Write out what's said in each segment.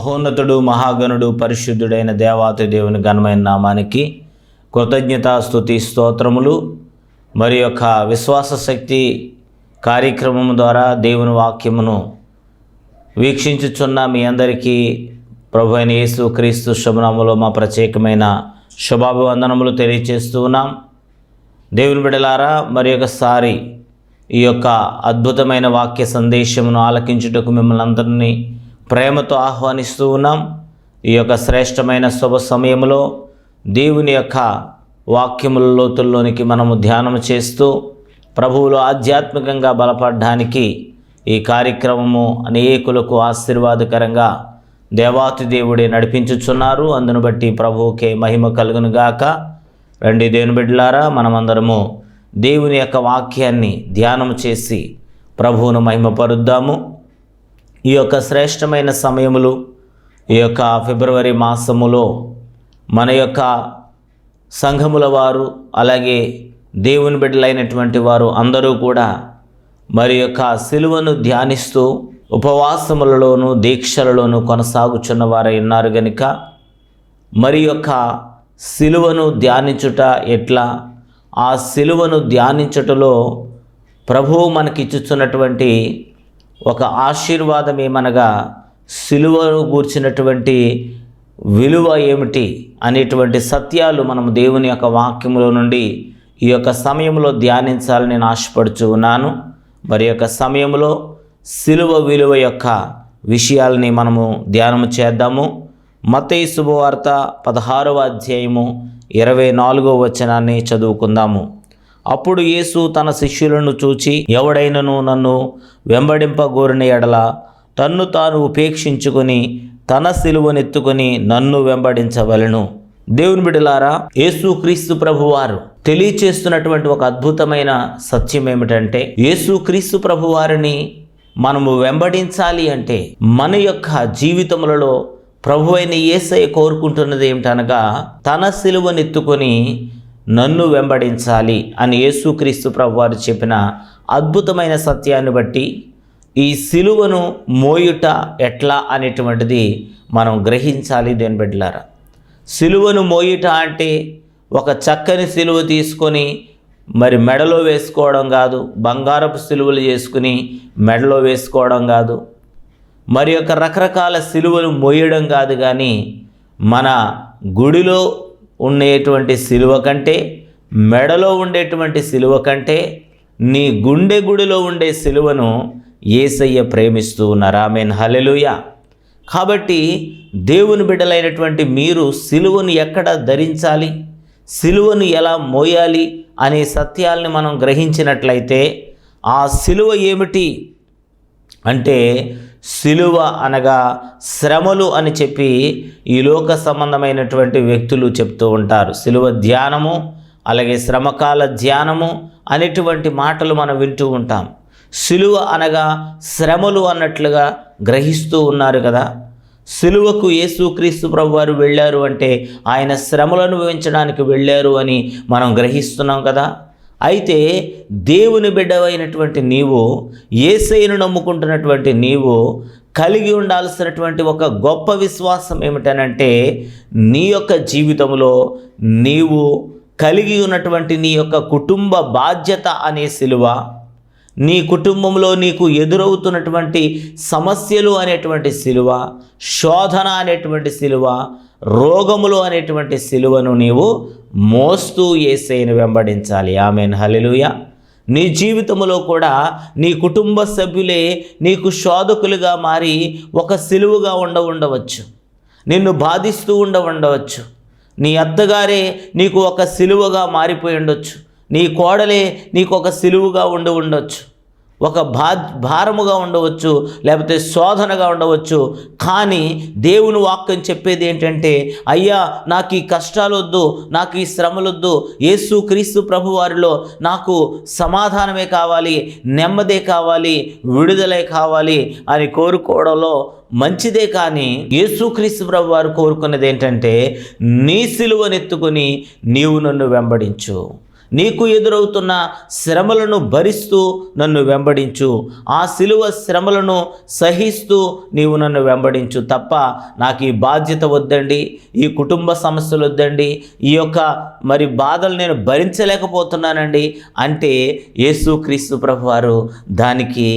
మహోన్నతుడు మహాగణుడు పరిశుద్ధుడైన దేవాతి దేవుని ఘనమైన నామానికి కృతజ్ఞతాస్తుతి స్తోత్రములు. మరి యొక్క విశ్వాస శక్తి కార్యక్రమం ద్వారా దేవుని వాక్యమును వీక్షించుచున్న మీ అందరికీ ప్రభు అయిన యేసు క్రీస్తు శుభనామలో మా ప్రత్యేకమైన శుభాభివందనములు తెలియచేస్తూ ఉన్నాం. దేవుని బిడలారా మరి ఒకసారి ఈ యొక్క అద్భుతమైన వాక్య సందేశమును ఆలకించుటకు మిమ్మల్ని అందరినీ ప్రేమతో ఆహ్వానిస్తూ ఉన్నాం. ఈ యొక్క శ్రేష్టమైన శుభ సమయంలో దేవుని యొక్క వాక్యముల లోతుల్లోనికి మనము ధ్యానం చేస్తూ ప్రభువులు ఆధ్యాత్మికంగా బలపడడానికి ఈ కార్యక్రమము అనేకులకు ఆశీర్వాదకరంగా దేవాతి దేవుడే నడిపించుచున్నారు. అందును బట్టి ప్రభువుకే మహిమ కలుగును గాక రండి దేవుని బిడ్డలారా మనమందరము దేవుని యొక్క వాక్యాన్ని ధ్యానం చేసి ప్రభువును మహిమపరుద్దాము. ఈ యొక్క శ్రేష్టమైన సమయములు ఈ యొక్క ఫిబ్రవరి మాసములో మన యొక్క సంఘముల వారు అలాగే దేవుని బిడ్డలైనటువంటి వారు అందరూ కూడా మరి యొక్క సిలువను ధ్యానిస్తూ ఉపవాసములలోనూ దీక్షలలోనూ కొనసాగుచున్న వారై ఉన్నారు గనుక మరి యొక్క సిలువను ధ్యానించుట ఎట్లా? ఆ సిలువను ధ్యానించుటలో ప్రభువు మనకిచ్చుచున్నటువంటి ఒక ఆశీర్వాదం ఏమనగా సిలువను గూర్చినటువంటి విలువ ఏమిటి అనేటువంటి సత్యాలు మనం దేవుని యొక్క వాక్యంలో నుండి ఈ యొక్క సమయంలో ధ్యానించాలని నేను ఆశపడుచు ఉన్నాను. మరి యొక్క సమయంలో సిలువ విలువ యొక్క విషయాల్ని మనము ధ్యానము చేద్దాము. మతయి శుభవార్త పదహారవ అధ్యాయము ఇరవై నాలుగో వచనాన్ని చదువుకుందాము. అప్పుడు యేసు తన శిష్యులను చూచి ఎవడైనను నన్ను వెంబడింపగోరిన ఎడల తన్ను తాను ఉపేక్షించుకొని తన సిలువనెత్తుకొని నన్ను వెంబడించవలను. దేవుని బిడలారా యేసుక్రీస్తు ప్రభువారు తెలియచేస్తున్నటువంటి ఒక అద్భుతమైన సత్యం ఏమిటంటే యేసుక్రీస్తు ప్రభువారిని మనము వెంబడించాలి అంటే మన యొక్క జీవితములలో ప్రభు అయిన ఏసై కోరుకుంటున్నది ఏమిటనగా తన సిలువనెత్తుకొని నన్ను వెంబడించాలి అని యేసుక్రీస్తు ప్రభువారు చెప్పిన అద్భుతమైన సత్యాన్ని బట్టి ఈ సిలువను మోయుట ఎట్లా అనేటువంటిది మనం గ్రహించాలి దేని బిడ్డలారా. సిలువను మోయుట అంటే ఒక చక్కని సిలువ తీసుకొని మరి మెడలో వేసుకోవడం కాదు బంగారపు సిలువలు చేసుకుని మెడలో వేసుకోవడం కాదు మరి యొక్క రకరకాల సిలువలు మోయడం కాదు కానీ మన గుడిలో ఉండేటువంటి సిలువ కంటే మెడలో ఉండేటువంటి సిలువ కంటే నీ గుండె గుడిలో ఉండే సిలువను ఏసయ్య ప్రేమిస్తూ ఉన్నారు. ఆమెన్. హలెలుయ కాబట్టి దేవుని బిడ్డలైనటువంటి మీరు సిలువను ఎక్కడ ధరించాలి? సిలువను ఎలా మోయాలి అనే సత్యాల్ని మనం గ్రహించినట్లయితే ఆ సిలువ ఏమిటి? అంటే సిలువ అనగా శ్రమలు అని చెప్పి ఈ లోక సంబంధమైనటువంటి వ్యక్తులు చెప్తూ ఉంటారు. సిలువ ధ్యానము అలాగే శ్రమకాల ధ్యానము అనేటువంటి మాటలు మనం వింటూ ఉంటాం. సిలువ అనగా శ్రమలు అన్నట్లుగా గ్రహిస్తూ ఉన్నారు కదా. సిలువకు యేసుక్రీస్తు ప్రభు వారు వెళ్ళారు అంటే ఆయన శ్రమలను అనుభవించడానికి వెళ్ళారు అని మనం గ్రహిస్తున్నాం కదా. అయితే దేవుని బిడ్డవైనటువంటి నీవు ఏసైను నమ్ముకుంటున్నటువంటి నీవు కలిగి ఉండాల్సినటువంటి ఒక గొప్ప విశ్వాసం ఏమిటనంటే నీ యొక్క జీవితంలో నీవు కలిగి ఉన్నటువంటి నీ యొక్క కుటుంబ బాధ్యత అనే సిలువ నీ కుటుంబంలో నీకు ఎదురవుతున్నటువంటి సమస్యలు అనేటువంటి సిలువ శోధన అనేటువంటి సిలువ రోగములు అనేటువంటి సిలువను నీవు మోస్తూ ఏసైని వెంబడించాలి. ఆమెన్. హలెలుయ నీ జీవితంలో కూడా నీ కుటుంబ సభ్యులే నీకు శోధకులుగా మారి ఒక సిలువుగా ఉండ ఉండవచ్చు. నిన్ను బాధిస్తూ ఉండ ఉండవచ్చు. నీ అత్తగారే నీకు ఒక సిలువగా మారిపోయి ఉండొచ్చు. నీ కోడలే నీకు ఒక సిలువుగా ఉండి ఉండొచ్చు. ఒక భా భారముగా ఉండవచ్చు లేకపోతే శోధనగా ఉండవచ్చు. కానీ దేవుని వాక్యం చెప్పేది ఏంటంటే అయ్యా నాకు ఈ కష్టాలు వద్దు నాకు ఈ శ్రమలొద్దు. యేసు క్రీస్తు ప్రభు వారిలో నాకు సమాధానమే కావాలి నెమ్మదే కావాలి విడుదలే కావాలి అని కోరుకోవడంలో మంచిదే కానీ యేసుక్రీస్తు ప్రభు వారు కోరుకున్నది ఏంటంటే నీ సిలువనెత్తుకుని నీవు నన్ను వెంబడించు. నీకు ఎదురవుతున్న శ్రమలను భరిస్తూ నన్ను వెంబడించు. ఆ సిలువ శ్రమలను సహిస్తూ నీవు నన్ను వెంబడించు తప్ప నాకు ఈ బాధ్యత వద్దండి ఈ కుటుంబ సమస్యలు వద్దండి ఈ యొక్క మరి బాధలు నేను భరించలేకపోతున్నానండి అంటే యేసుక్రీస్తు ప్రభు వారు దానికి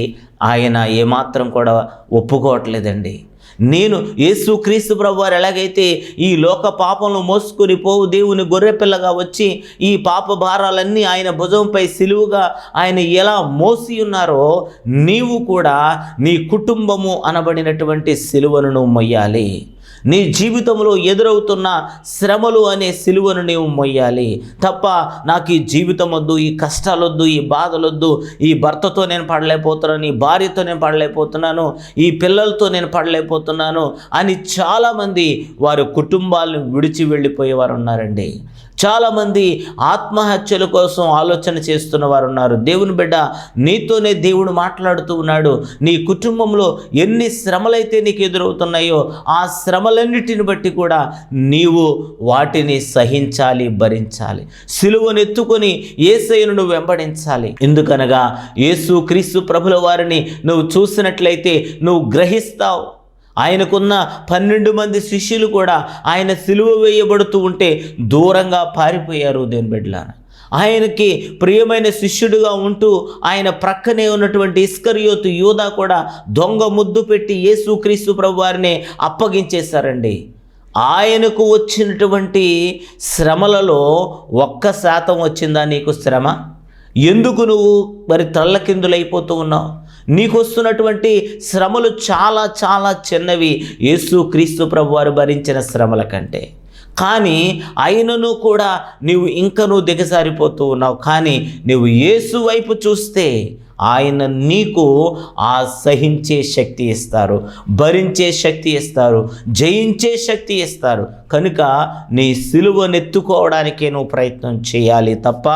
ఆయన ఏమాత్రం కూడా ఒప్పుకోవట్లేదండి. నేను యేసుక్రీస్తు ప్రభువారు ఎలాగైతే ఈ లోక పాపంలో మోసుకొని పోవు దేవుని గొర్రెపిల్లగా వచ్చి ఈ పాప భారాలన్నీ ఆయన భుజంపై సిలువుగా ఆయన ఎలా మోసి ఉన్నారో నీవు కూడా నీ కుటుంబము అనబడినటువంటి సిలువను మొయ్యాలి. నీ జీవితంలో ఎదురవుతున్న శ్రమలు అనే సిలువను నీవు మొయ్యాలి. తప్ప నాకు ఈ జీవితం వద్దు ఈ కష్టాలొద్దు ఈ బాధలొద్దు ఈ భర్తతో నేను పడలేకపోతున్నాను ఈ భార్యతో నేను పడలేకపోతున్నాను ఈ పిల్లలతో నేను పడలేకపోతున్నాను అని చాలామంది వారి కుటుంబాలను విడిచి వెళ్ళిపోయేవారు ఉన్నారండి చాలామంది ఆత్మహత్యల కోసం ఆలోచన చేస్తున్న వారు ఉన్నారు దేవుని బిడ్డ నీతోనే దేవుడు మాట్లాడుతూ ఉన్నాడు. నీ కుటుంబంలో ఎన్ని శ్రమలైతే నీకు ఎదురవుతున్నాయో ఆ శ్రమలన్నిటిని బట్టి కూడా నీవు వాటిని సహించాలి భరించాలి. సిలువను ఎత్తుకొని ఏసైను నువ్వు వెంబడించాలి. ఎందుకనగా యేసు క్రీస్తు ప్రభుల వారిని నువ్వు చూసినట్లయితే నువ్వు గ్రహిస్తావు. ఆయనకున్న పన్నెండు మంది శిష్యులు కూడా ఆయన సిలువ వేయబడుతూ ఉంటే దూరంగా పారిపోయారు దేని బిడ్డలాన ఆయనకి ప్రియమైన శిష్యుడిగా ఉంటూ ఆయన ప్రక్కనే ఉన్నటువంటి ఇస్కరియోతు యూదా కూడా దొంగ ముద్దు పెట్టి యేసుక్రీస్తు ప్రభు వారిని అప్పగించేశారండి. ఆయనకు వచ్చినటువంటి శ్రమలలో ఒక్క శాతం వచ్చిందా నీకు శ్రమ? ఎందుకు నువ్వు మరి తల్లకిందులైపోతూ ఉన్నావు? నీకు వస్తున్నటువంటి శ్రమలు చాలా చాలా చిన్నవి. యేసు క్రీస్తు ప్రభు వారు భరించిన శ్రమల కంటే. కానీ ఆయనను కూడా నీవు ఇంకనూ దిగసారిపోతూ దిగజారిపోతూ ఉన్నావు. కానీ నువ్వు యేసు వైపు చూస్తే ఆయన నీకు ఆ సహించే శక్తి ఇస్తారు. భరించే శక్తి ఇస్తారు. జయించే శక్తి ఇస్తారు. కనుక నీ సిలువనెత్తుకోవడానికే నువ్వు ప్రయత్నం చేయాలి తప్ప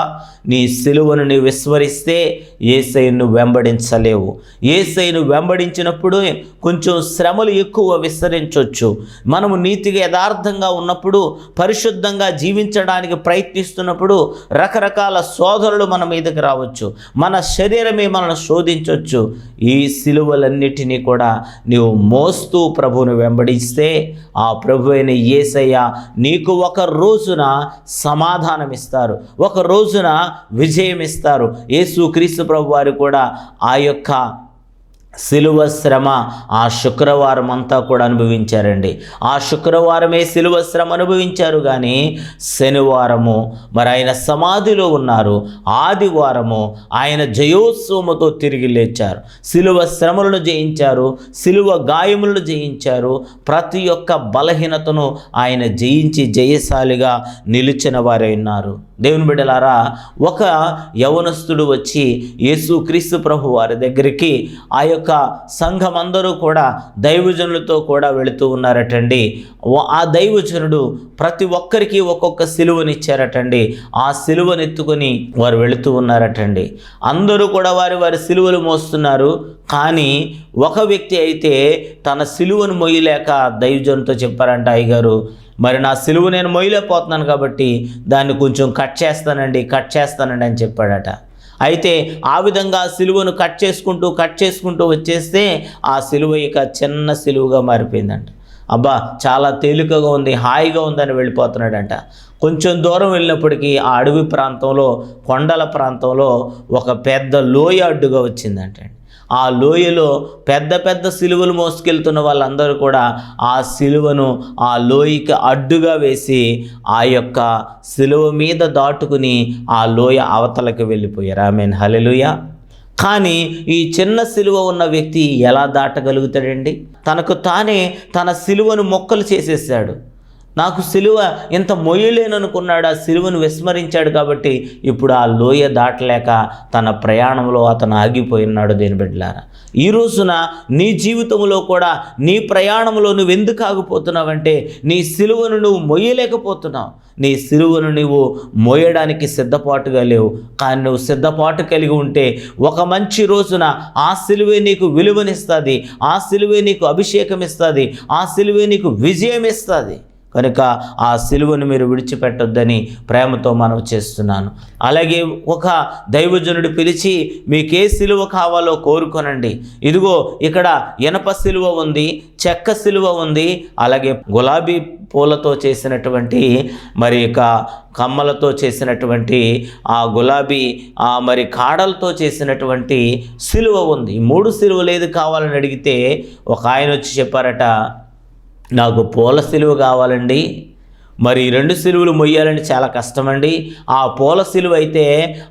నీ సిలువను నువ్వు విస్మరిస్తే ఏసైను వెంబడించలేవు. ఏసైను వెంబడించినప్పుడు కొంచెం శ్రమలు ఎక్కువ విస్తరించవచ్చు మనము నీతిగా యథార్థంగా ఉన్నప్పుడు పరిశుద్ధంగా జీవించడానికి ప్రయత్నిస్తున్నప్పుడు రకరకాల సోదరులు మన మీదకి రావచ్చు. మన శరీరమే మనల్ని శోధించవచ్చు ఈ సిలువలన్నిటినీ కూడా నీవు మోస్తూ ప్రభువును వెంబడిస్తే ఆ ప్రభు అయిన ఏసయ్య నీకు ఒక రోజున సమాధానం ఇస్తారు ఒక రోజున విజయం ఇస్తారు యేసు క్రీస్తు ప్రభు వారు కూడా ఆ యొక్క సిలువ శ్రమ ఆ శుక్రవారం అంతా కూడా అనుభవించారండి. ఆ శుక్రవారమే సిలువ శ్రమ అనుభవించారు కానీ శనివారము మరి ఆయన సమాధిలో ఉన్నారు. ఆదివారము ఆయన జయోత్సవముతో తిరిగి లేచారు. సిలువ శ్రమలను జయించారు సిలువ గాయములను జయించారు. ప్రతి ఒక్క బలహీనతను ఆయన జయించి జయశాలిగా నిలిచిన వారే ఉన్నారు. దేవుని బిడ్డలారా ఒక యవనస్తుడు వచ్చి యేసు క్రీస్తు ప్రభు వారి దగ్గరికి ఆ యొక్క సంఘం అందరూ కూడా దైవజనులతో కూడా వెళుతూ ఉన్నారటండి. ఆ దైవజనుడు ప్రతి ఒక్కరికి ఒక్కొక్క సిలువనిచ్చారటండి. ఆ సిలువనెత్తుకొని వారు వెళుతూ ఉన్నారటండి. అందరూ కూడా వారి వారి సిలువలు మోస్తున్నారు. కానీ ఒక వ్యక్తి అయితే తన సిలువను మొయ్యలేక దైవజనుతో చెప్పారంట అయ్యగారు మరి నా సిలువ నేను మొయ్యలేకపోతున్నాను కాబట్టి దాన్ని కొంచెం కట్ చేస్తానండి కట్ చేస్తానండి అని చెప్పాడట. అయితే ఆ విధంగా సిలువను కట్ చేసుకుంటూ కట్ చేసుకుంటూ వచ్చేస్తే ఆ సిలువ ఇక చిన్న సిలువగా మారిపోయిందంట. అబ్బా చాలా తేలికగా ఉంది హాయిగా ఉందని వెళ్ళిపోతున్నాడంట. కొంచెం దూరం వెళ్ళినప్పటికీ ఆ అడవి ప్రాంతంలో కొండల ప్రాంతంలో ఒక పెద్ద లోయ అడ్డుగా వచ్చిందంట ఆ లోయలో పెద్ద పెద్ద సిలువలు మోసుకెళ్తున్న వాళ్ళందరూ కూడా ఆ సిలువను ఆ లోయకి అడ్డుగా వేసి ఆ యొక్క సిలువ మీద దాటుకుని ఆ లోయ అవతలకి వెళ్ళిపోయారు. ఐ మీన్ హలెలుయ కానీ ఈ చిన్న సిలువ ఉన్న వ్యక్తి ఎలా దాటగలుగుతాడండి? తనకు తానే తన సిలువను మొక్కలు చేసేసాడు. నాకు సిలువ ఇంత మొయ్యలేననుకున్నాడు ఆ సిలువను విస్మరించాడు కాబట్టి ఇప్పుడు ఆ లోయ దాటలేక తన ప్రయాణంలో అతను ఆగిపోయినాడు దేని బిడ్డలారా. ఈ రోజున నీ జీవితంలో కూడా నీ ప్రయాణంలో నువ్వు ఎందుకు ఆగిపోతున్నావంటే నీ సిలువను నువ్వు మొయ్యలేకపోతున్నావు. నీ సిలువను నువ్వు మోయడానికి సిద్ధపాటుగా లేవు. కానీ నువ్వు సిద్ధపాటు కలిగి ఉంటే ఒక మంచి రోజున ఆ సిలువే నీకు విలువనిస్తుంది ఆ సిలువే నీకు అభిషేకం ఇస్తుంది ఆ సిలువే నీకు విజయం ఇస్తుంది కనుక ఆ సిలువను మీరు విడిచిపెట్టొద్దని ప్రేమతో మనం చేస్తున్నాను. అలాగే ఒక దైవజనుడు పిలిచి మీకు ఏ సిలువ కావాలో కోరుకొనండి. ఇదిగో ఇక్కడ ఇనప సిలువ ఉంది చెక్క సిలువ ఉంది అలాగే గులాబీ పూలతో చేసినటువంటి మరి ఇక కమ్మలతో చేసినటువంటి ఆ గులాబీ ఆ మరి కాడలతో చేసినటువంటి సిలువ ఉంది. మూడు సిలువలు ఏది కావాలని అడిగితే ఒక ఆయన వచ్చి చెప్పారట నాకు పూల సిలువ కావాలండి. మరి రెండు సిలువలు మొయ్యాలని చాలా కష్టమండి. ఆ పూల సిలువ అయితే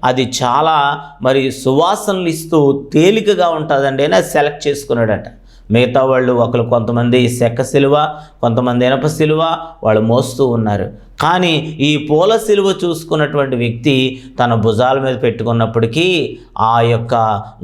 అది చాలా మరి సువాసనలు ఇస్తూ తేలికగా ఉంటుందండి అని అది సెలెక్ట్ చేసుకున్నాడట. మిగతా వాళ్ళు ఒకరు కొంతమంది సెక్క సిలువ కొంతమంది ఇనప సిలువ వాళ్ళు మోస్తూ ఉన్నారు. కానీ ఈ పూల సిలువ చూసుకున్నటువంటి వ్యక్తి తన భుజాల మీద పెట్టుకున్నప్పటికీ ఆ యొక్క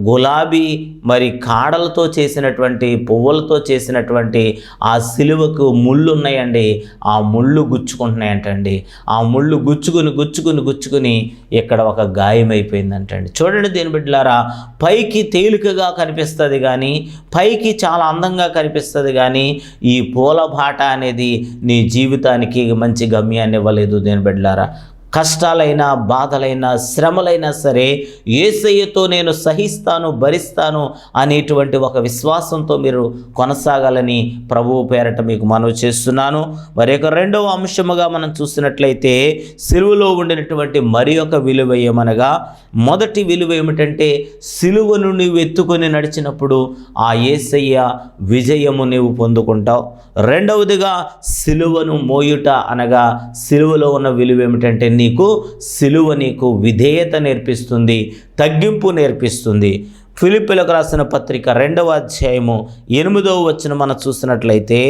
గులాబీ మరి కాడలతో చేసినటువంటి పువ్వులతో చేసినటువంటి ఆ సిలువకు ముళ్ళు ఉన్నాయండి. ఆ ముళ్ళు గుచ్చుకుంటున్నాయంటండి. ఆ ముళ్ళు గుచ్చుకుని గుచ్చుకుని గుచ్చుకుని ఇక్కడ ఒక గాయమైపోయిందంటండి. చూడండి దీని బిడ్డలారా పైకి తేలికగా కనిపిస్తుంది కానీ పైకి చాలా అందంగా కనిపిస్తుంది కానీ ఈ పూల బాట అనేది నీ జీవితానికి మంచి గమ్యాన్ని ధాన్యాన్ని ఇవ్వలేదు దేని బిడ్డలారా. కష్టాలైనా బాధలైనా శ్రమలైనా సరే ఏసయ్యతో నేను సహిస్తాను భరిస్తాను అనేటువంటి ఒక విశ్వాసంతో మీరు కొనసాగాలని ప్రభువు పేరట మీకు మనవి చేస్తున్నాను. మరి యొక్క రెండవ అంశముగా మనం చూసినట్లయితే సిలువలో ఉండినటువంటి మరి ఒక విలువ ఏమనగా మొదటి విలువ ఏమిటంటే సిలువను నువ్వు ఎత్తుకొని నడిచినప్పుడు ఆ ఏసయ్య విజయము నీవు పొందుకుంటావు. రెండవదిగా సిలువను మోయుట అనగా సిలువలో ఉన్న విలువ ఏమిటంటే నీకు సిలువ నీకు విధేయత నేర్పిస్తుంది తగ్గింపు నేర్పిస్తుంది. ఫిలిపిలకు రాసిన పత్రిక రెండవ అధ్యాయము ఎనిమిదవ వచ్చిన మనం చూసినట్లయితే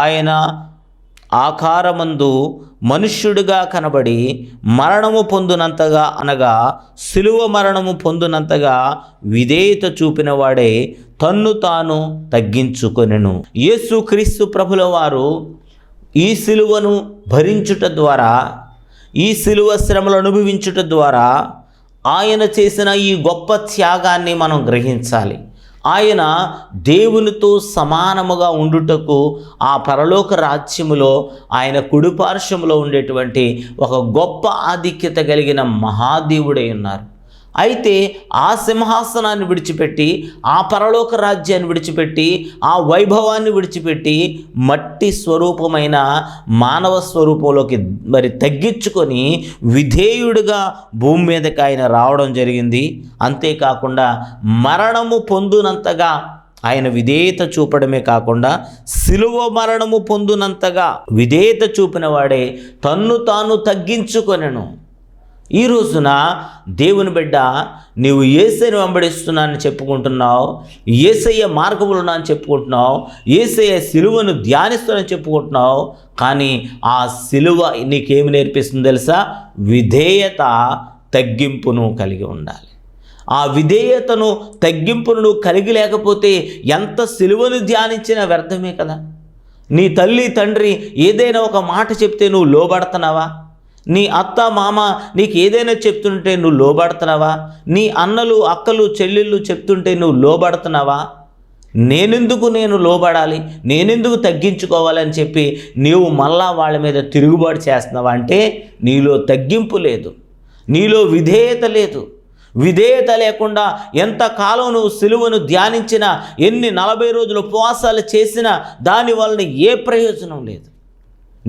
ఆయన ఆకారమందు మనుష్యుడిగా కనబడి మరణము పొందునంతగా అనగా సిలువ మరణము పొందునంతగా విధేయత చూపినవాడే తన్ను తాను తగ్గించుకొనెను. యేసుక్రీస్తు ప్రభుల వారు ఈ సిలువను భరించుట ద్వారా ఈ సిలువ శ్రమలు అనుభవించుట ద్వారా ఆయన చేసిన ఈ గొప్ప త్యాగాన్ని మనం గ్రహించాలి. ఆయన దేవునితో సమానముగా ఉండుటకు ఆ పరలోక రాజ్యములో ఆయన కుడిపార్శ్వములో ఉండేటువంటి ఒక గొప్ప ఆధిక్యత కలిగిన మహాదేవుడై ఉన్నారు. అయితే ఆ సింహాసనాన్ని విడిచిపెట్టి ఆ పరలోక రాజ్యాన్ని విడిచిపెట్టి ఆ వైభవాన్ని విడిచిపెట్టి మట్టి స్వరూపమైన మానవ స్వరూపంలోకి మరి తగ్గించుకొని విధేయుడిగా భూమి మీదకి ఆయన రావడం జరిగింది. అంతేకాకుండా మరణము పొందునంతగా ఆయన విధేయత చూపడమే కాకుండా సిలువ మరణము పొందునంతగా విధేయత చూపిన వాడే తన్ను తాను తగ్గించుకొనెను. ఈ రోజున దేవుని బిడ్డ నీవు ఏసైని వెంబడిస్తున్నానని చెప్పుకుంటున్నావు ఏసయ్య మార్గములు ఉన్నా అని చెప్పుకుంటున్నావు ఏసయ్య సిలువను ధ్యానిస్తానని చెప్పుకుంటున్నావు కానీ ఆ సిలువ నీకేమి నేర్పిస్తుంది తెలుసా? విధేయత తగ్గింపును కలిగి ఉండాలి. ఆ విధేయతను తగ్గింపును నువ్వు కలిగి లేకపోతే ఎంత సిలువను ధ్యానించినా వ్యర్థమే కదా? నీ తల్లి తండ్రి ఏదైనా ఒక మాట చెప్తే నువ్వు లోబడుతున్నావా? నీ అత్త మామ నీకు ఏదైనా చెప్తుంటే నువ్వు లోబడుతున్నావా? నీ అన్నలు అక్కలు చెల్లెళ్ళు చెప్తుంటే నువ్వు లోబడుతున్నావా? నేనెందుకు నేను లోబడాలి? నేనెందుకు తగ్గించుకోవాలని చెప్పి నీవు మళ్ళా వాళ్ళ మీద తిరుగుబాటు చేస్తున్నావా అంటే నీలో తగ్గింపు లేదు. నీలో విధేయత లేదు. విధేయత లేకుండా ఎంతకాలం నువ్వు సిలువను ధ్యానించినా ఎన్ని నలభై రోజులు ఉపవాసాలు చేసినా దాని వలన ఏ ప్రయోజనం లేదు.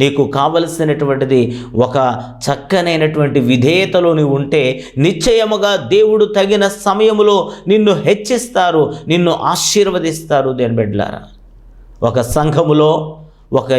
నీకు కావలసినటువంటిది ఒక చక్కనైనటువంటి విధేయతలో నీవు ఉంటే నిశ్చయముగా దేవుడు తగిన సమయములో నిన్ను హెచ్చిస్తారు నిన్ను ఆశీర్వదిస్తారు దేని బిడ్డలారా. ఒక సంఘములో ఒక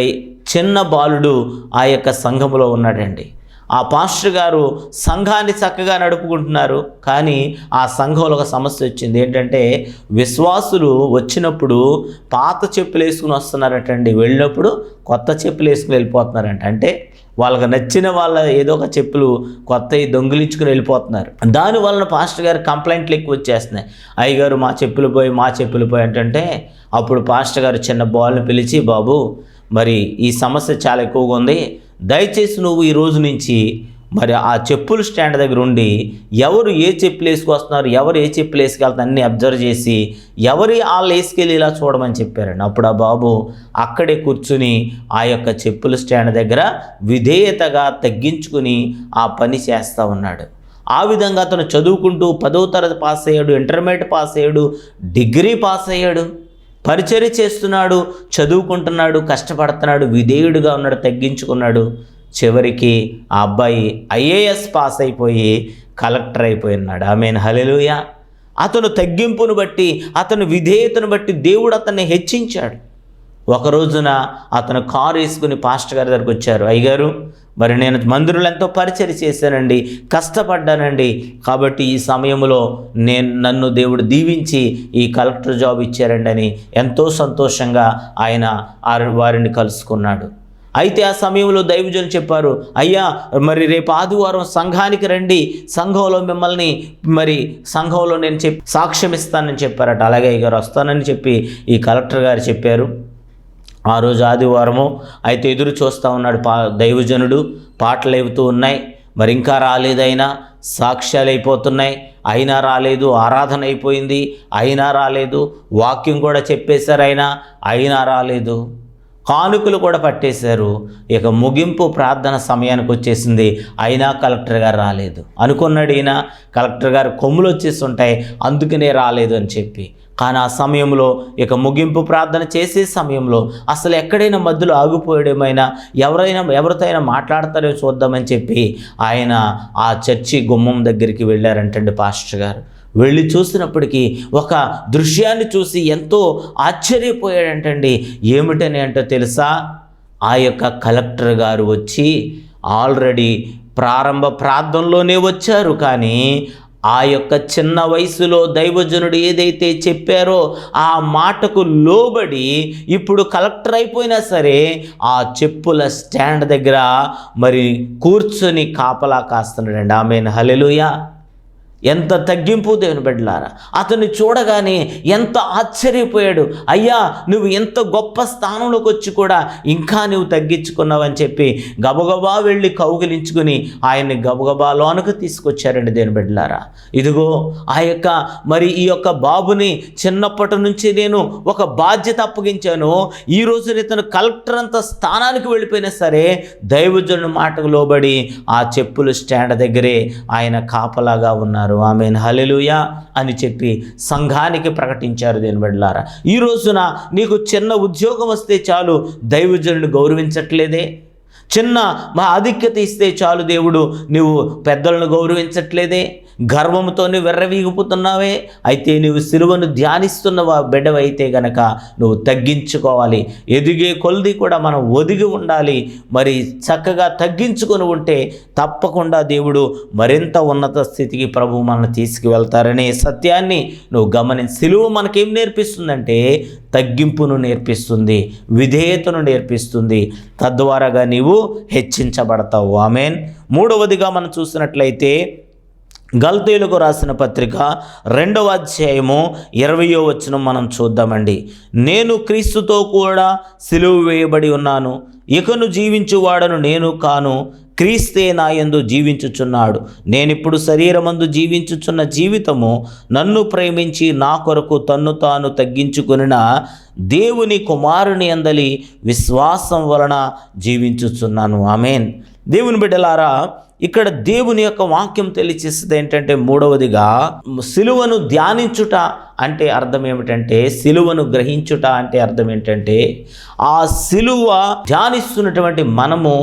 చిన్న బాలుడు ఆ యొక్క సంఘములో ఉన్నాడండి. ఆ పాస్టర్ గారు సంఘాన్ని చక్కగా నడుపుకుంటున్నారు. కానీ ఆ సంఘంలో ఒక సమస్య వచ్చింది. ఏంటంటే విశ్వాసులు వచ్చినప్పుడు పాత చెప్పులు వేసుకుని వస్తున్నారటండి. వెళ్ళినప్పుడు కొత్త చెప్పులు వేసుకుని వెళ్ళిపోతున్నారంట. అంటే వాళ్ళకి నచ్చిన వాళ్ళ ఏదో ఒక చెప్పులు కొత్తవి దొంగిలించుకుని వెళ్ళిపోతున్నారు. దాని వలన పాస్టర్ గారు కంప్లైంట్లు ఎక్కువ వచ్చేస్తున్నాయి. అయ్యగారు మా చెప్పులు పోయి మా చెప్పులు పోయి అంటే అప్పుడు పాస్టర్ గారు చిన్న బాల్ని పిలిచి బాబు మరి ఈ సమస్య చాలా ఎక్కువగా ఉంది. దయచేసి నువ్వు ఈ రోజు నుంచి మరి ఆ చెప్పుల స్టాండ్ దగ్గర ఉండి ఎవరు ఏ చెప్పులు వేసుకొస్తున్నారు ఎవరు ఏ చెప్పులు వేసుకెళ్తారు అన్నీ అబ్జర్వ్ చేసి ఎవరి వాళ్ళు వేసుకెళ్ళి ఇలా చూడమని చెప్పారండి. అప్పుడు ఆ బాబు అక్కడే కూర్చుని ఆ యొక్క చెప్పుల స్టాండ్ దగ్గర విధేయతగా తగ్గించుకుని ఆ పని చేస్తూ ఉన్నాడు. ఆ విధంగా అతను చదువుకుంటూ పదో తరగతి పాస్ అయ్యాడు ఇంటర్మీడియట్ పాస్ అయ్యాడు డిగ్రీ పాస్ అయ్యాడు. పరిచర్య చేస్తున్నాడు చదువుకుంటున్నాడు కష్టపడుతున్నాడు విధేయుడిగా ఉన్నాడు తగ్గించుకున్నాడు. చివరికి ఆ అబ్బాయి ఐఏఎస్ పాస్ అయిపోయి కలెక్టర్ అయిపోయి ఉన్నాడు. ఆమె హలెలుయ అతను తగ్గింపును బట్టి అతను విధేయతను బట్టి దేవుడు అతన్ని హెచ్చించాడు. ఒక రోజున అతను కారు వేసుకుని పాస్టర్ గారి దగ్గరికి వచ్చారు. అయ్యగారు మరి నేను మందిరులెంతో ఎంతో పరిచయం చేశానండి కష్టపడ్డానండి. కాబట్టి ఈ సమయంలో నేను నన్ను దేవుడు దీవించి ఈ కలెక్టర్ జాబ్ ఇచ్చారండి అని ఎంతో సంతోషంగా ఆయన వారిని కలుసుకున్నాడు. అయితే ఆ సమయంలో దైవజనులు చెప్పారు అయ్యా మరి రేపు ఆదివారం సంఘానికి రండి సంఘంలో మిమ్మల్ని మరి సంఘంలో నేను చెప్పి సాక్ష్యం ఇస్తానని చెప్పారట. అలాగే ఇక వస్తానని చెప్పి ఈ కలెక్టర్ గారు చెప్పారు. ఆ రోజు ఆదివారము అయితే ఎదురు చూస్తూ ఉన్నాడు పా దైవజనుడు. పాటలు అవుతూ ఉన్నాయి. మరి ఇంకా రాలేదైనా సాక్ష్యాలు అయిపోతున్నాయి. అయినా రాలేదు ఆరాధన అయిపోయింది. అయినా రాలేదు వాక్యం కూడా చెప్పేశారు అయినా అయినా రాలేదు. కానుకలు కూడా పట్టేశారు. ఇక ముగింపు ప్రార్థన సమయానికి వచ్చేసింది. అయినా కలెక్టర్ గారు రాలేదు. అనుకున్నాడు ఈయన కలెక్టర్ గారు కొమ్ములు వచ్చేసి ఉంటాయి. అందుకనే రాలేదు అని చెప్పి. కానీ ఆ సమయంలో ఇక ముగింపు ప్రార్థన చేసే సమయంలో అసలు ఎక్కడైనా మధ్యలో ఆగిపోయడమైనా ఎవరైనా ఎవరితో అయినా మాట్లాడతారో చూద్దామని చెప్పి ఆయన ఆ చర్చి గుమ్మం దగ్గరికి వెళ్ళారంటండి పాస్టర్ గారు. వెళ్ళి చూసినప్పటికీ ఒక దృశ్యాన్ని చూసి ఎంతో ఆశ్చర్యపోయాడంటండి. ఏమిటని అంటే తెలుసా? ఆ యొక్క కలెక్టర్ గారు వచ్చి ఆల్రెడీ ప్రారంభ ప్రార్థనలోనే వచ్చారు కానీ ఆ యొక్క చిన్న వయసులో దైవజనుడు ఏదైతే చెప్పారో ఆ మాటకు లోబడి ఇప్పుడు కలెక్టర్ అయిపోయినా సరే ఆ చెప్పుల స్టాండ్ దగ్గర మరి కూర్చొని కాపలా కాస్తున్నాడండి. ఆమె హలెలుయా ఎంత తగ్గింపు దేవుని బిడ్డలారా? అతన్ని చూడగానే ఎంత ఆశ్చర్యపోయాడు. అయ్యా నువ్వు ఎంత గొప్ప స్థానంలోకి వచ్చి కూడా ఇంకా నువ్వు తగ్గించుకున్నావని చెప్పి గబగబా వెళ్ళి కౌగిలించుకుని ఆయన్ని గబగబా లోనకు తీసుకొచ్చారండి దేవుని బిడ్డలారా. ఇదిగో ఆ యొక్క మరి ఈ యొక్క బాబుని చిన్నప్పటి నుంచి నేను ఒక బాధ్యత అప్పగించాను. ఈ రోజు ఇతను కలెక్టర్ అంత స్థానానికి వెళ్ళిపోయినా సరే దైవజనుడి మాటకు లోబడి ఆ చెప్పులు స్టాండ్ దగ్గరే ఆయన కాపలాగా ఉన్నారు. ఆమె హలెలుయా అని చెప్పి సంఘానికి ప్రకటించారు దేని బిడ్డలారా. ఈ రోజున నీకు చిన్న ఉద్యోగం వస్తే చాలు దైవజనుడు గౌరవించట్లేదే. చిన్న మా ఆధిక్యత ఇస్తే చాలు దేవుడు నువ్వు పెద్దలను గౌరవించట్లేదే. గర్వంతో వెర్రవీగిపోతున్నావే. అయితే నువ్వు సిలువను ధ్యానిస్తున్నవా బిడ్డవైతే గనక నువ్వు తగ్గించుకోవాలి. ఎదిగే కొలది కూడా మనం ఒదిగి ఉండాలి. మరి చక్కగా తగ్గించుకొని ఉంటే తప్పకుండా దేవుడు మరింత ఉన్నత స్థితికి ప్రభు మనల్ని తీసుకువెళ్తారనే సత్యాన్ని నువ్వు గమనించి సిలువ మనకేం నేర్పిస్తుందంటే తగ్గింపును నేర్పిస్తుంది విధేయతను నేర్పిస్తుంది. తద్వారాగా నీవు హెచ్చించబడతావు. ఆమెన్. మూడవదిగా మనం చూసినట్లయితే గల్తీలకు రాసిన పత్రిక రెండవ అధ్యాయము ఇరవయో వచనం మనం చూద్దామండి. నేను క్రీస్తుతో కూడా సిలువు వేయబడి ఉన్నాను. ఇకను జీవించువాడను నేను కాను. క్రీస్తే నా యందు జీవించుచున్నాడు. నేనిప్పుడు శరీరమందు జీవించుచున్న జీవితము నన్ను ప్రేమించి నా కొరకు తన్ను తాను తగ్గించుకొనిన దేవుని కుమారుని అందలి విశ్వాసం వలన జీవించుచున్నాను. ఆమెన్. దేవుని బిడ్డలారా ఇక్కడ దేవుని యొక్క వాక్యం తెలియచేసేది ఏంటంటే మూడవదిగా సిలువను ధ్యానించుట అంటే అర్థం ఏమిటంటే సిలువను గ్రహించుట అంటే అర్థం ఏంటంటే ఆ సిలువ ధ్యానిస్తున్నటువంటి మనము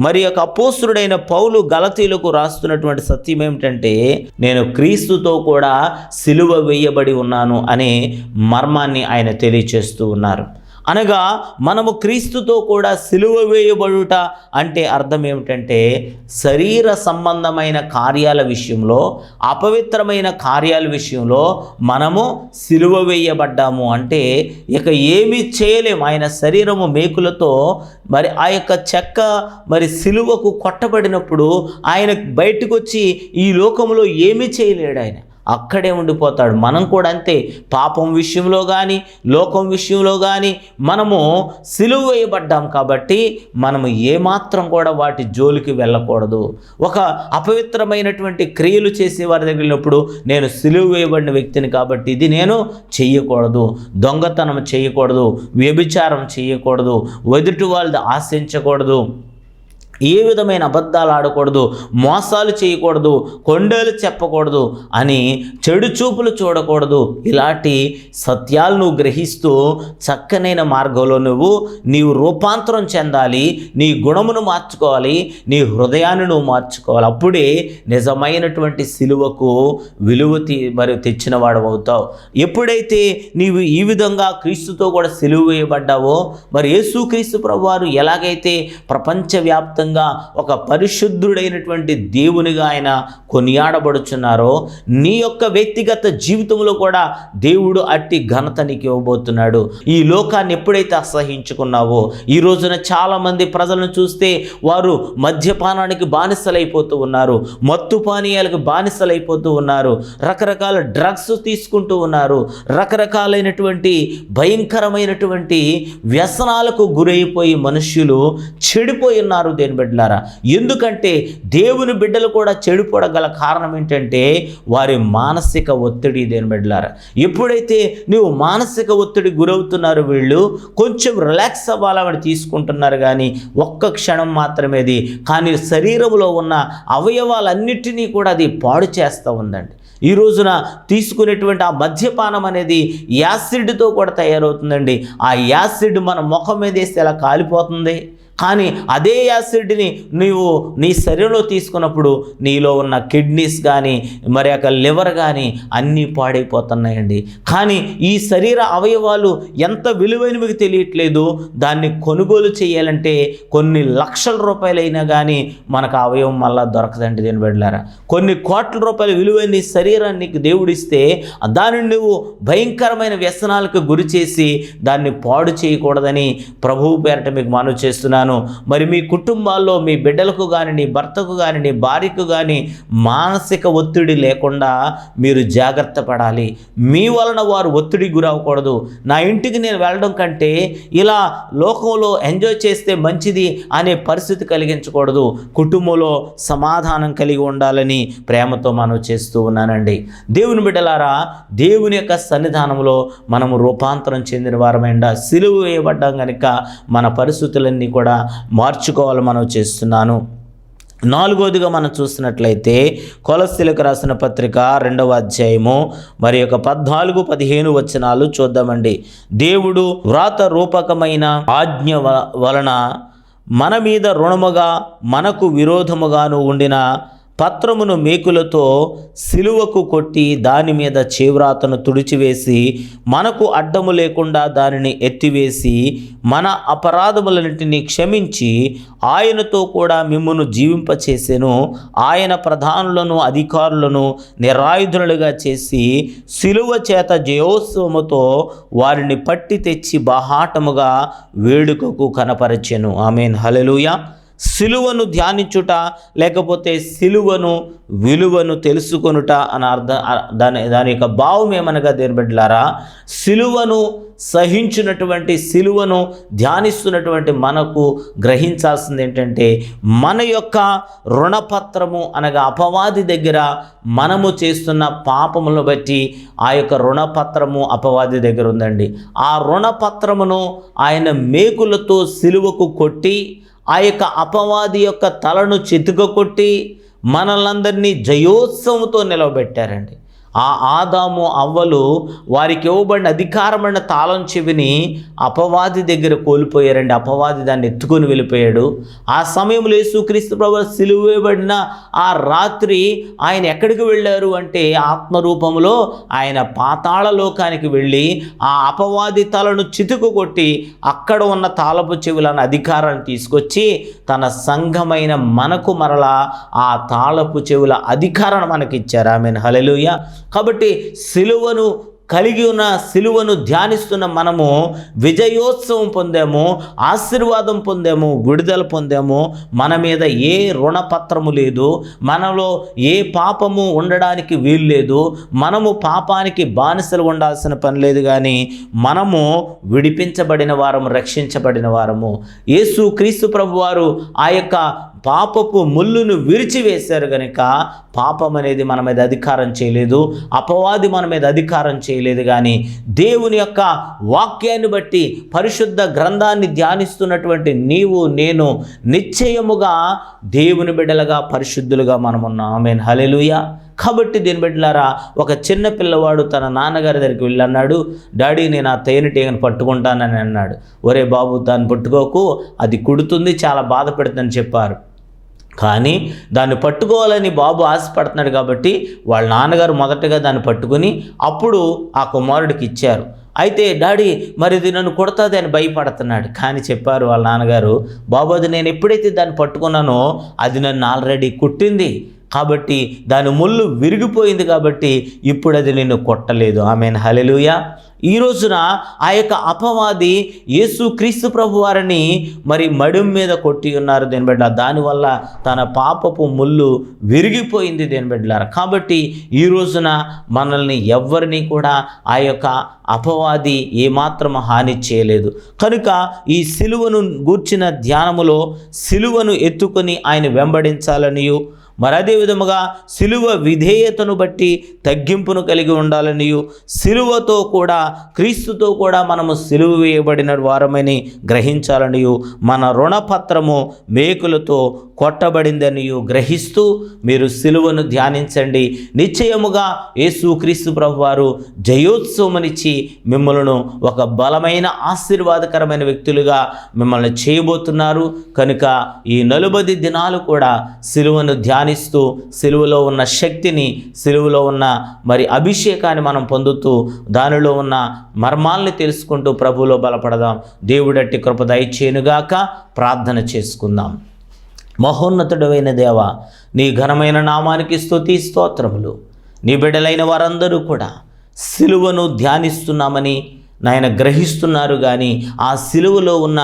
మరి యొక్క అపోసురుడైన పౌలు గలతీలకు రాస్తున్నటువంటి సత్యం ఏమిటంటే నేను క్రీస్తుతో కూడా సిలువ వేయబడి ఉన్నాను అనే మర్మాన్ని ఆయన తెలియచేస్తూ ఉన్నారు. అనగా మనము క్రీస్తుతో కూడా సిలువ వేయబడుట అంటే అర్థం ఏమిటంటే శరీర సంబంధమైన కార్యాల విషయంలో అపవిత్రమైన కార్యాల విషయంలో మనము సిలువ వేయబడ్డాము అంటే ఇక ఏమీ చేయలేము ఆయన శరీరము మేకులతో మరి ఆ యొక్క చెక్క మరి సిలువకు కొట్టబడినప్పుడు ఆయన బయటకు వచ్చి ఈ లోకంలో ఏమీ చేయలేడు ఆయన. అక్కడే ఉండిపోతాడు. మనం కూడా అంతే. పాపం విషయంలో కానీ లోకం విషయంలో కానీ మనము సిలువ వేయబడ్డాం కాబట్టి మనము ఏమాత్రం కూడా వాటి జోలికి వెళ్ళకూడదు. ఒక అపవిత్రమైనటువంటి క్రియలు చేసే వారి దగ్గర వెళ్ళినప్పుడు నేను సిలువ వేయబడిన వ్యక్తిని కాబట్టి ఇది నేను చేయకూడదు. దొంగతనం చేయకూడదు. వ్యభిచారం చేయకూడదు. ఎదుటి వాళ్ళది ఆశించకూడదు. ఏ విధమైన అబద్ధాలు ఆడకూడదు మోసాలు చేయకూడదు కొండలు చెప్పకూడదు అని చెడు చూపులు చూడకూడదు. ఇలాంటి సత్యాలు నువ్వు గ్రహిస్తూ చక్కనైన మార్గంలో నువ్వు నీవు రూపాంతరం చెందాలి నీ గుణమును మార్చుకోవాలి నీ హృదయాన్ని నువ్వు మార్చుకోవాలి. అప్పుడే నిజమైనటువంటి సిలువకు విలువ తీ మరి తెచ్చిన వాడు అవుతావు. ఎప్పుడైతే నీవు ఈ విధంగా క్రీస్తుతో కూడా సిలువ వేయబడ్డావో మరి యేసుక్రీస్తు ప్రభువారు ఎలాగైతే ప్రపంచవ్యాప్తంగా ఒక పరిశుద్ధుడైనటువంటి దేవునిగా ఆయన కొనియాడబడుచున్నారో నీ యొక్క వ్యక్తిగత జీవితంలో కూడా దేవుడు అట్టి ఘనత నీకు ఇవ్వబోతున్నాడు. ఈ లోకాన్ని ఎప్పుడైతే అసహించుకున్నావో ఈ రోజున చాలామంది ప్రజలను చూస్తే వారు మద్యపానానికి బానిసలైపోతూ ఉన్నారు మత్తు పానీయాలకు బానిసలైపోతూ ఉన్నారు రకరకాల డ్రగ్స్ తీసుకుంటూ ఉన్నారు రకరకాలైనటువంటి భయంకరమైనటువంటి వ్యసనాలకు గురైపోయి మనుష్యులు చెడిపోయి ఉన్నారు దేని బిడ్డలారా ఎందుకంటే దేవుని బిడ్డలు కూడా చెడిపోవడం కారణం ఏంటంటే వారి మానసిక ఒత్తిడి దేని బిడ్డలారా. ఎప్పుడైతే నువ్వు మానసిక ఒత్తిడి గురవుతున్నారు వీళ్ళు కొంచెం రిలాక్స్ అవ్వాలని తీసుకుంటున్నారు కానీ ఒక్క క్షణం మాత్రమే అది కానీ శరీరంలో ఉన్న అవయవాలన్నిటినీ కూడా అది పాడు చేస్తూ ఉందండి. ఈ రోజున తీసుకునేటువంటి ఆ మద్యపానం అనేది యాసిడ్తో కూడా తయారవుతుందండి. ఆ యాసిడ్ మన ముఖం మీద వేస్తే ఎలా కాలిపోతుంది? కానీ అదే యాసిడ్ని నీవు నీ శరీరంలో తీసుకున్నప్పుడు నీలో ఉన్న కిడ్నీస్ కానీ మరి యొక్క లివర్ కానీ అన్నీ పాడైపోతున్నాయండి. కానీ ఈ శరీర అవయవాలు ఎంత విలువైనవి తెలియట్లేదు దాన్ని కొనుగోలు చేయాలంటే కొన్ని లక్షల రూపాయలైనా కానీ మనకు అవయవం మళ్ళా దొరకదండి దీని బిడ్డలారా. కొన్ని కోట్ల రూపాయల విలువైన శరీరాన్ని నీకు దేవుడిస్తే దానిని నువ్వు భయంకరమైన వ్యసనాలకు గురి చేసి దాన్ని పాడు చేయకూడదని ప్రభువు పేరట మీకు మనవి చేస్తున్నాను. మరి మీ కుటుంబాల్లో మీ బిడ్డలకు కానీ నీ భర్తకు కానీ నీ భార్యకు కానీ మానసిక ఒత్తిడి లేకుండా మీరు జాగ్రత్త పడాలి. మీ వలన వారు ఒత్తిడి గురవ్వకూడదు. నా ఇంటికి నేను వెళ్ళడం కంటే ఇలా లోకంలో ఎంజాయ్ చేస్తే మంచిది అనే పరిస్థితి కలిగించకూడదు. కుటుంబంలో సమాధానం కలిగి ఉండాలని ప్రేమతో మనం చేస్తూ ఉన్నానండి. దేవుని బిడ్డలారా దేవుని యొక్క సన్నిధానంలో మనము రూపాంతరం చెందిన వారమైండా సిలువ వేయబడ్డాం కనుక మన పరిస్థితులన్నీ కూడా మార్చుకోవాలి మనం చేస్తున్నాను. నాలుగోదిగా మనం చూసినట్లయితే కొలస్తీలకు రాసిన పత్రిక రెండవ అధ్యాయము మరి యొక్క పద్నాలుగు పదిహేను వచనాలు చూద్దామండి. దేవుడు వ్రాత రూపకమైన ఆజ్ఞ వలన మన మీద రుణముగా మనకు విరోధముగాను ఉండిన పత్రమును మేకులతో సిలువకు కొట్టి దాని మీద చేవ్రాతను తుడిచివేసి మనకు అడ్డము లేకుండా దానిని ఎత్తివేసి మన అపరాధములన్నింటినీ క్షమించి ఆయనతో కూడా మిమ్మును జీవింపచేసెను. ఆయన ప్రధానులను అధికారులను నిరాయుధులుగా చేసి సిలువ చేత జయోత్సవముతో వారిని పట్టి తెచ్చి బహాటముగా వేడుకకు కనపరచెను. ఆమెన్. హలెలూయా సిలువను ధ్యానించుట లేకపోతే సిలువను విలువను తెలుసుకొనుట అని అర్థం దాని దాని యొక్క భావం ఏమనగా దేని బిడ్డలారా? సిలువను సహించినటువంటి సిలువను ధ్యానిస్తున్నటువంటి మనకు గ్రహించాల్సింది ఏంటంటే మన యొక్క రుణపత్రము అనగా అపవాది దగ్గర మనము చేస్తున్న పాపములను బట్టి ఆ యొక్క రుణపత్రము అపవాది దగ్గర ఉందండి. ఆ రుణపత్రమును ఆయన మేకులతో సిలువకు కొట్టి ఆ యొక్క అపవాది యొక్క తలను చితుక కొట్టి మనలందరినీ జయోత్సవంతో నిలవబెట్టారండి. ఆ ఆదాము అవ్వలు వారికి ఇవ్వబడిన అధికారమైన తాళం చెవిని అపవాది దగ్గర కోల్పోయారండి. అపవాది దాన్ని ఎత్తుకొని వెళ్ళిపోయాడు. ఆ సమయంలో యేసుక్రీస్తు ప్రభు సిలువేయబడిన ఆ రాత్రి ఆయన ఎక్కడికి వెళ్ళారు అంటే ఆత్మరూపంలో ఆయన పాతాళ లోకానికి వెళ్ళి ఆ అపవాది తలను చితుకు కొట్టి అక్కడ ఉన్న తాళపు చెవులను అధికారాన్ని తీసుకొచ్చి తన సంఘమైన మనకు మరలా ఆ తాళపు చెవుల అధికారాన్ని మనకి ఇచ్చారు ఆమె హలెలుయ కాబట్టి సిలువను కలిగి ఉన్న సిలువను ధ్యానిస్తున్న మనము విజయోత్సవం పొందాము ఆశీర్వాదం పొందాము విడుదల పొందాము. మన మీద ఏ రుణపత్రము లేదు మనలో ఏ పాపము ఉండడానికి వీలు లేదు మనము పాపానికి బానిసలు ఉండాల్సిన పని లేదు కానీ మనము విడిపించబడిన వారము రక్షించబడిన వారము. యేసు క్రీస్తు ప్రభు వారు ఆ యొక్క పాపపు ముళ్ళును విరిచివేశారు కనుక పాపం అనేది మన మీద అధికారం చేయలేదు అపవాది మన మీద అధికారం చేయలేదు కానీ దేవుని యొక్క వాక్యాన్ని బట్టి పరిశుద్ధ గ్రంథాన్ని ధ్యానిస్తున్నటువంటి నీవు నేను నిశ్చయముగా దేవుని బిడ్డలుగా పరిశుద్ధులుగా మనమున్నాం. ఆమెన్. హలెలుయా కాబట్టి దీని బిడ్డలారా ఒక చిన్న పిల్లవాడు తన నాన్నగారి దగ్గరికి వెళ్ళి అన్నాడు డాడీ నేను ఆ తేనెటీగను పట్టుకుంటానని అన్నాడు. ఒరే బాబు దాన్ని పట్టుకోకు అది కుడుతుంది చాలా బాధ పెడుతుందని చెప్పారు. కానీ దాన్ని పట్టుకోవాలని బాబు ఆశపడుతున్నాడు కాబట్టి వాళ్ళ నాన్నగారు మొదటగా దాన్ని పట్టుకుని అప్పుడు ఆ కుమారుడికి ఇచ్చారు. అయితే డాడీ మరి ఇది నన్ను కొడతాది అని భయపడుతున్నాడు. కానీ చెప్పారు వాళ్ళ నాన్నగారు బాబు అది నేను ఎప్పుడైతే దాన్ని పట్టుకున్నానో అది నన్ను ఆల్రెడీ కుట్టింది. కాబట్టి దాని ముళ్ళు విరిగిపోయింది కాబట్టి ఇప్పుడు అది నిన్ను కొట్టలేదు. ఆమె హలెలుయ ఈ రోజున ఆ యొక్క అపవాది యేసు క్రీస్తు ప్రభు వారిని మరి మడిం మీద కొట్టి ఉన్నారు దేని బిడ్డ దానివల్ల తన పాపపు ముళ్ళు విరిగిపోయింది దేని బిడ్డలారా. కాబట్టి ఈ రోజున మనల్ని ఎవ్వరిని కూడా ఆ యొక్క అపవాది ఏమాత్రం హాని చేయలేదు. కనుక ఈ సిలువను గూర్చిన ధ్యానములో సిలువను ఎత్తుకొని ఆయన వెంబడించాలనియు మరి అదే విధముగా సిలువ విధేయతను బట్టి తగ్గింపును కలిగి ఉండాలనియు. సిలువతో కూడా క్రీస్తుతో కూడా మనము సిలువ వేయబడిన వారమని గ్రహించాలనియు. మన రుణపత్రము మేకులతో కొట్టబడిందనియు గ్రహిస్తూ మీరు సిలువను ధ్యానించండి. నిశ్చయముగా యేసుక్రీస్తు ప్రభు వారు జయోత్సవమనిచ్చి మిమ్మల్ని ఒక బలమైన ఆశీర్వాదకరమైన వ్యక్తులుగా మిమ్మల్ని చేయబోతున్నారు. కనుక ఈ నలుబది దినాలు కూడా సిలువను ధ్యానిస్తూ సిలువలో ఉన్న శక్తిని సిలువలో ఉన్న మరి అభిషేకాన్ని మనం పొందుతూ దానిలో ఉన్న మర్మాల్ని తెలుసుకుంటూ ప్రభువులో బలపడదాం. దేవుడట్టి కృప దయచేనుగాక ప్రార్థన చేసుకుందాం. మహోన్నతుడైన దేవ నీ ఘనమైన నామానికి స్తుతి స్తోత్రములు. నీ బిడ్డలైన వారందరూ కూడా సిలువను ధ్యానిస్తున్నామని నాయన గ్రహిస్తున్నారు కానీ ఆ సిలువలో ఉన్న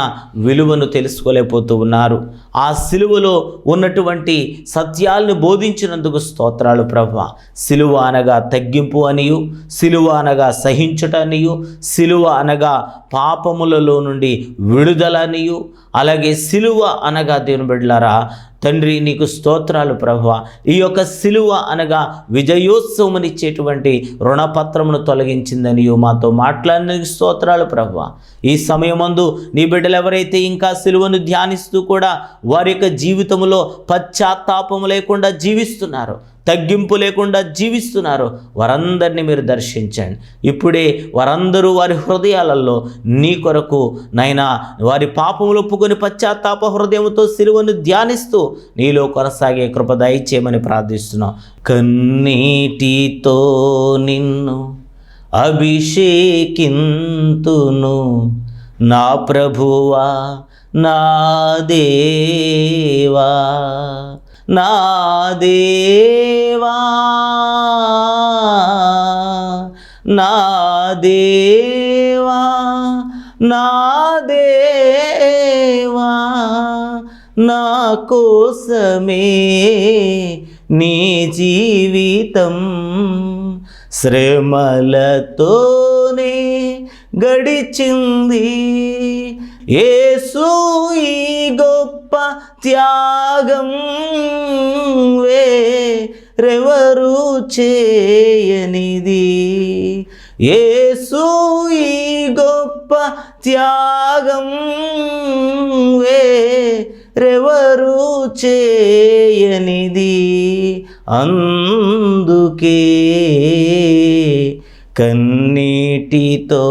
విలువను తెలుసుకోలేకపోతూ ఉన్నారు. ఆ సిలువలో ఉన్నటువంటి సత్యాలను బోధించినందుకు స్తోత్రాలు ప్రభ సిలువ అనగా తగ్గింపు అనియు సిలువ అనగా సహించుట అనియు సిలువ అనగా పాపములలో నుండి విడుదల అనియు అలాగే సిలువ అనగా దేవుని బిడ్డలారా తండ్రి నీకు స్తోత్రాలు ప్రభు ఈ యొక్క సిలువ అనగా విజయోత్సవమునిచ్చేటువంటి రుణపత్రమును తొలగించిందని మాతో మాట్లాడిన స్తోత్రాలు ప్రభు ఈ సమయమందు నీ బిడ్డలు ఎవరైతే ఇంకా సిలువను ధ్యానిస్తూ కూడా వారి యొక్క జీవితంలో పశ్చాత్తాపము లేకుండా జీవిస్తున్నారు తగ్గింపు లేకుండా జీవిస్తున్నారు. వారందరినీ మీరు దర్శించండి. ఇప్పుడే వారందరూ వారి హృదయాలలో నీ కొరకు నైనా వారి పాపములు ఒప్పుకొని పశ్చాత్తాప హృదయంతో సిలువను ధ్యానిస్తూ నీలో కొనసాగే కృప దయచేయమని ప్రార్థిస్తున్నాం. కన్నీటితో నిన్ను అభిషేకింతును. నా ప్రభువా నా దేవా. నా దేవా నా దేవా నా దేవా నా కోసమే నీ జీవితం శ్రమలతోనే గడిచింది. ఏసు ఈ గొప్ప త్యాగం వేరెవరు చేయనిది. ఏసు ఈ గొప్ప త్యాగం వేరెవరు చేయనిది. అందుకే కన్నీటితో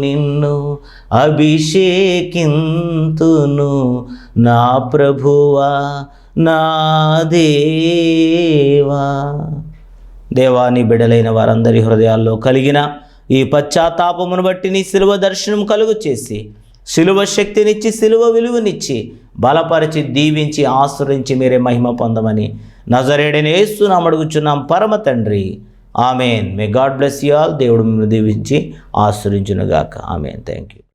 నిన్ను అభిషేకింతును. నా ప్రభువా నా దేవా. దేవాని బిడలైన వారందరి హృదయాల్లో కలిగిన ఈ పశ్చాత్తాపమును బట్టి నీ శిలువ దర్శనం కలుగు చేసి శిలువ శక్తినిచ్చి శిలువ విలువనిచ్చి బలపరిచి దీవించి ఆశ్రయించి మీరే మహిమ పొందమని నజరేడని వేస్తున్నాం అడుగుచున్నాం పరమ తండ్రి. Amen. May God bless you all దేవుడు దీవించి ఆశ్రయించునుగాక. ఆమెన్. Thank you